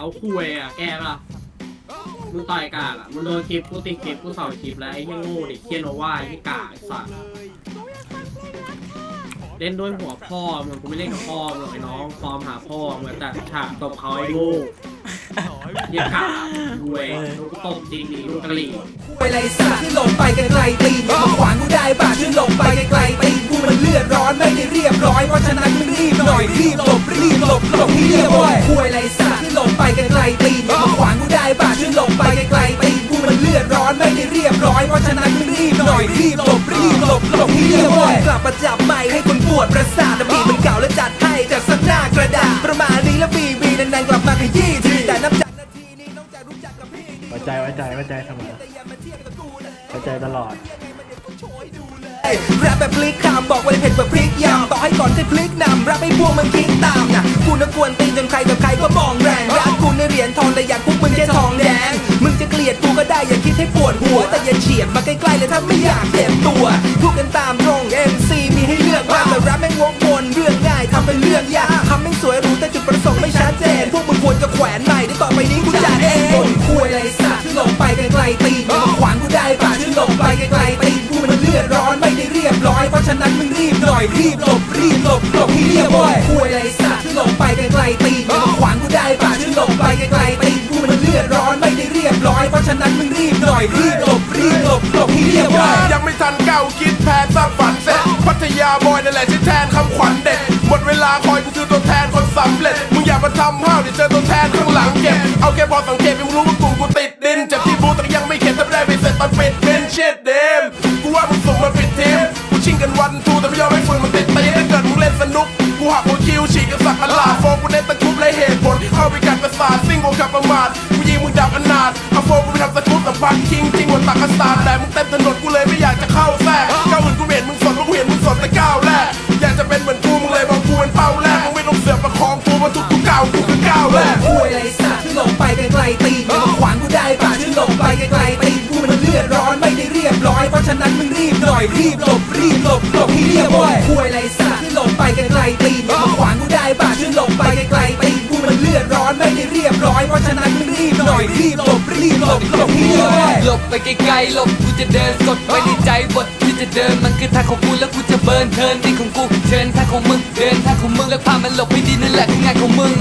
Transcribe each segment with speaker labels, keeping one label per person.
Speaker 1: เอาคุยอะ แก้ปะมึงต่อยกากอะมึงโดนคลิปกูติดคลิปกูสองคลิปแล้วไอ้เหี้ยโง่ดิเคียโนว่าไอ้กาไอ้สัสเล่นด้วยหัวพ่อมึงกูไม่เล่นกับพ่อมึงหรอกไอ้น้องฟอร์มหาพ่อมึงแต่ฉากตบเขาไอ้โง่เหี้ยกากรวยลูกตบจริงดิลูกกะหรี่
Speaker 2: ไปไรสัตว์ที่หลงไปไกลตีนมาขวางกูได้บาดช่หลงไปไกลตีนกูมันเลือดร้อนไม่ได้เรียบร้อยเพราะฉะนั้นมึงรีบหน่อยรีบหลบรีบหลบหลบให้เรียบร้อยคุยไรสั เรียบร้อยกลับมาจับไม้ให้คนปวดประสาทแต่บีมันเก่าแล้วจัดให้จากสักหน้ากระดาษประมาณนี้แล้วบีบีนานๆกลับมาขยี้ทีแต่นับจากนาทีนี้น้องจะรู้จักกับพี่ดี
Speaker 3: ไว้ใจไว้ใจไว้ใจเสมอ
Speaker 2: แต่อย่ามาเทียบกับกูเลย
Speaker 3: ไว้ใจตลอด
Speaker 2: แรปแบบพลิกคำบอกว่าเผ็ดแบบพริกยำต่อให้ก่อนจะพลิกนำแรปให้พวกมันคิดตามนะกูน่ะกวนตีนจนใครกับใครก็มองแรงรักกูในเหรียญทองแต่อยากพวกมึงแค่ทองแดง ให้ปวดหัวแต่อย่าเฉียดมาใกล้ๆเลยถ้าไม่อยากเจ็บตัวพูดกันตามตรง MC มีให้เลือกมากแต่แรปแม่งวกวนเรื่องง่ายทำเป็นเรื่องยากทำแม่งสวยรู้แต่จุดประสงค์ไม่ชัดเจน พวกมึงควรจะแขวนใหม่ได้ต่อไปนี้กูจัดเองคุยไรสัตว์ที่หลงไปไกลๆตีนขวางกูได้ป่ะที่หลงไปไกลๆตีนกูมันเลือดร้อนไม่ได้เรียบร้อยเพราะฉะนั้นมึงรีบหน่อยรีบหลบรีบหลบหลบให้เรียบร้อยคุยไรสัตว์ที่หลงไปไกลๆตีนขวางกูได้ป่ะที่หลงไปไกลๆตี หน่อยรีบหลบรีบหลบหลบให้เรียบร้อย
Speaker 4: ยังไม่ทันเก้าคิดแพ้สร้างฝันเสร็จพัทยาบอยนั่นแหละที่แทนคำขวัญเด็ดหมดเวลาคอยกูคือตัวแทนคนสำเร็จมึงอย่ามาทำห้าวเดี๋ยวเจอตัวแทนข้างหลังเก็บเอาแค่พอสังเกตไม่รู้ว่ากลุ่มกูติดดินเจ็บที่บูแต่ยังไม่เข็ดแต่ได้ไปเสร็จตอนปิดเบนเช็ดเดมกูว่ามึงส่งมาปิดทีมกูชิงกันวันทูแต่ไม่ยอมให้ฝุ่นมันติดตีถ้าเกิดมึงเล่นสนุกกูหักหัวคิวฉีกกันสักกะลาโฟกูเน้นตะคุบและเหตุผลเข้าไปกัดประสาทซิ่งวงขับประมาทกูยิงมึงดับอนาถเอาโฟกูไปทำส กู๊ปสัมพันธ์คิงจริงวันตักกระสาดแต่มึงเต็มถนนกูเลยไม่อยากจะเข้าแทรกก้าวอื่นกูไม่เห็นมึงสนเพราะกูเห็นมึงสนแต่ก้าวแรกอยากจะเป็นเหมือนกูมึงเลยมองกูเป็นเป้าแรกมึงไม่ต้องเสือกประคองกูเพราะทุกทุกก้าวกูคือก้าวแรก
Speaker 2: คุยอะไรสัตว์ที่หลงไปไกลๆตีนอย่ามาขวางกูได้ป่ะที่หลงไปไกลๆตีนกูมันเลือดร้อนไม่ได้เรียบร้อยเพราะฉะนั้นมึงรีบหน่อยรีบหลบรีบหลบหลบให้เรียบร้อยคุยอะไรสัตว์ที่หลงไปไกลๆตีนอย่ามาขวางกูได้ป่ะที่หลงไปไกลๆตีนกูมันเลือดร้อนไม่ได้เรียบร้อยเพราะฉะนั้นมึงรีบหน่อยรีบหลบ รีบหลบหลบให้เยบร้อ
Speaker 5: หลบไปไกลๆหลบกูจะเดินกดไว้ในใจบทที่จะเดินมันคือทางของกูแล้วกูจะเบิร์นเทิร์นนี่ของกูเชิญทางของมึงเดินทางของมึงแล้วพามันหลบให้ดีนั่นแหละคืองานของมึง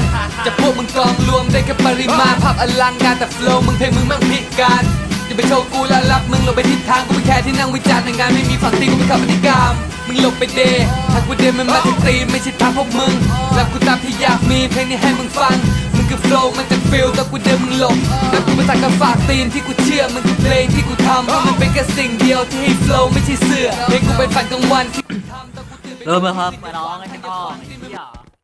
Speaker 5: จะพวกมึงกองรวมได้แค่ปริมาณภาพอลังการแต่ flow มึงเพลงมึงแม่งพิการจะไปโชว์กูแล้วรับมึงหลบไปทิศทางกูไม่แค่ที่นั่งวิจารณ์ในงานไม่มีฝั่งตีกูเป็นขับปฏิกรรมมึงหลบไปเดย์ทางกูเดินมันมาถึงตีไม่ใช่ทางพวกมึงแล้วกูตามที่อยากมีเพลงนี้ให้มึงฟัง คือโฟล์มันจะฟิลแต่กูเดินมึงหลบแต่กูมาตัดกับฝากตีนที่กูเชื่อมันคือเพลงที่กูทำเพราะมันเป็นแค่สิ่งเดียวที่ให้โฟล์ไม่ใช่เสื้อเพลงกูเป็นฝันกลางวันที่กูทำแต่กูตื่น
Speaker 6: เริ่มแล้วครับมาร้องไอ้ต้อไอ้เหี้ย